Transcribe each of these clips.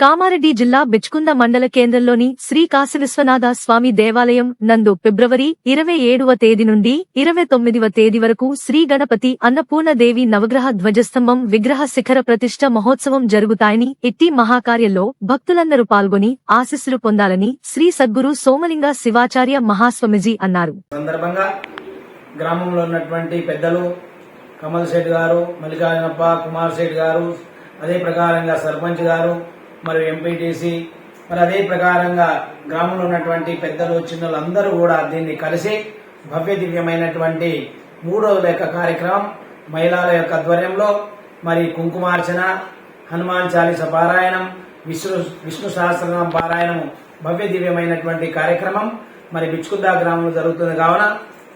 కామారెడ్డి జిల్లా బిచ్కుంద మండల కేంద్రంలోని శ్రీ కాశీ విశ్వనాథ స్వామి దేవాలయం నందు ఫిబ్రవరి ఇరవై ఏడవ తేదీ నుండి ఇరవై తొమ్మిదవ తేదీ వరకు శ్రీ గణపతి అన్నపూర్ణదేవి నవగ్రహ ధ్వజస్తంభం విగ్రహ శిఖర ప్రతిష్ట మహోత్సవం జరుగుతాయని ఇట్టి మహాకార్యంలో భక్తులందరూ పాల్గొని ఆశీస్సులు పొందాలని శ్రీ సద్గురు సోమలింగ శివాచార్య మహాస్వామిజీ అన్నారు. సందర్భంగా గ్రామంలో ఉన్నటువంటి పెద్దలు కమల్ శెట్టి గారు మల్లికార్జునప్ప కుమార్ శెట్టి గారు అదే ప్రకారంగా సర్పంచ్ గారు మరియు ఎంపీటీసీ మరి అదే ప్రకారంగా గ్రామంలో ఉన్నటువంటి పెద్దలు చిన్నలు అందరూ కూడా దీన్ని కలిసి భవ్య దివ్యమైనటువంటి మూడు యొక్క కార్యక్రమం మహిళల యొక్క ఆధ్వర్యంలో మరి కుంకుమార్చన హనుమాన్ చాలీస పారాయణం విష్ణు విష్ణు సహస్రనామ పారాయణం భవ్య దివ్యమైనటువంటి కార్యక్రమం మరి బిచ్చుకుందా గ్రామంలో జరుగుతుంది కావున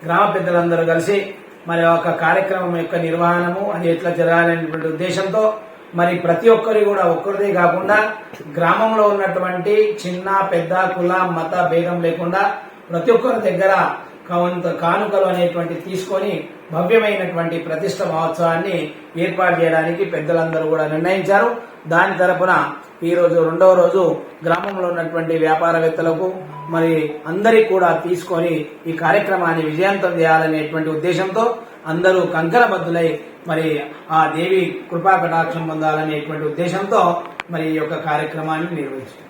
గ్రామ పెద్దలందరూ కలిసి మరి ఒక యొక్క కార్యక్రమం యొక్క నిర్వహణము అది ఎట్లా జరగాలనేటువంటి ఉద్దేశంతో మరి ప్రతి ఒక్కరి కూడా ఒక్కరిదే కాకుండా గ్రామంలో ఉన్నటువంటి చిన్న పెద్ద కుల మత భేదం లేకుండా ప్రతి ఒక్కరి దగ్గర కొంత కానుకలు అనేటువంటి తీసుకొని భవ్యమైనటువంటి ప్రతిష్ట మహోత్సవాన్ని ఏర్పాటు చేయడానికి పెద్దలందరూ కూడా నిర్ణయించారు. దాని తరపున ఈరోజు రెండవ రోజు గ్రామంలో ఉన్నటువంటి వ్యాపారవేత్తలకు మరి అందరికీ కూడా తీసుకొని ఈ కార్యక్రమాన్ని విజయవంతం చేయాలనేటువంటి ఉద్దేశంతో అందరూ కంకరబద్దులై మరి ఆ దేవి కృపా కటాక్షం పొందాలనేటువంటి ఉద్దేశంతో మరి ఈ యొక్క కార్యక్రమాన్ని నిర్వహించారు.